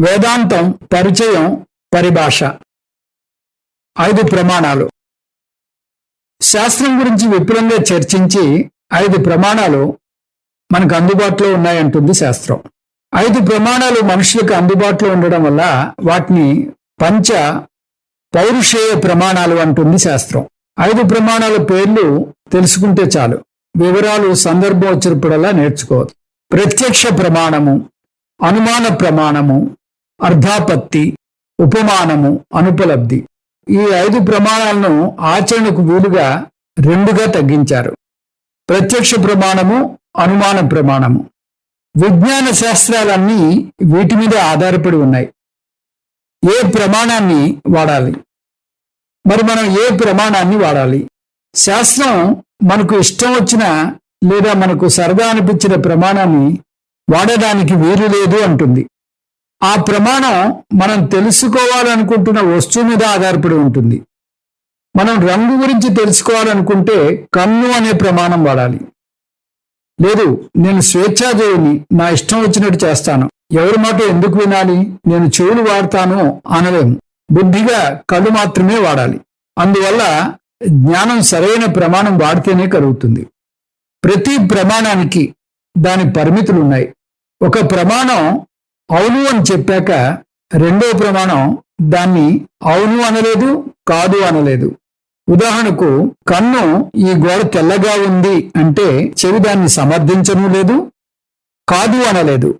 వేదాంతం పరిచయం పరిభాష. ఐదు ప్రమాణాలు. శాస్త్రం గురించి విపులంగా చర్చించి ఐదు ప్రమాణాలు మనకు అందుబాటులో ఉన్నాయంటుంది శాస్త్రం. ఐదు ప్రమాణాలు మనుషులకు అందుబాటులో ఉండడం వల్ల వాటిని పంచ పౌరుషేయ ప్రమాణాలు అంటుంది శాస్త్రం. ఐదు ప్రమాణాల పేర్లు తెలుసుకుంటే చాలు. వివరాలు సందర్భం వచ్చినప్పుడల్లా నేర్చుకోవచ్చు ప్రత్యక్ష ప్రమాణము అనుమాన ప్రమాణము అర్ధాపత్తి ఉపమానము అనుపలబ్ధి. ఈ ఐదు ప్రమాణాలను ఆచరణకు వీలుగా రెండుగా తగ్గించారు. ప్రత్యక్ష ప్రమాణము అనుమాన ప్రమాణము. విజ్ఞాన శాస్త్రాలన్నీ వీటి మీద ఆధారపడి ఉన్నాయి. ఏ ప్రమాణాన్ని వాడాలి? మరి మనం ఏ ప్రమాణాన్ని వాడాలి? శాస్త్రం మనకు ఇష్టం వచ్చిన లేదా మనకు సరదా అనిపించిన ప్రమాణాన్ని వాడడానికి వీలు లేదు అంటుంది. ఆ ప్రమాణం మనం తెలుసుకోవాలనుకుంటున్న వస్తువు మీద ఆధారపడి ఉంటుంది. మనం రంగు గురించి తెలుసుకోవాలనుకుంటే కన్ను అనే ప్రమాణం వాడాలి. లేదు నేను స్వేచ్ఛాదేవిని నా ఇష్టం వచ్చినట్టు చేస్తాను. ఎవరి మాట ఎందుకు వినాలి? నేను చెవులు వాడతాను అనలేము. బుద్ధిగా కళ్ళు మాత్రమే వాడాలి. అందువల్ల జ్ఞానం సరైన ప్రమాణం వాడితేనే కలుగుతుంది. ప్రతి ప్రమాణానికి దాని పరిమితులు ఉన్నాయి. ఒక ప్రమాణం అవును అని చెప్పాక రెండో ప్రమాణం దాన్ని అవును అనలేదు కాదు అనలేదు. ఉదాహరణకు కన్ను ఈ గోడ తెల్లగా ఉంది అంటే చెవి దాన్ని సమర్థించను లేదు కాదు అనలేదు.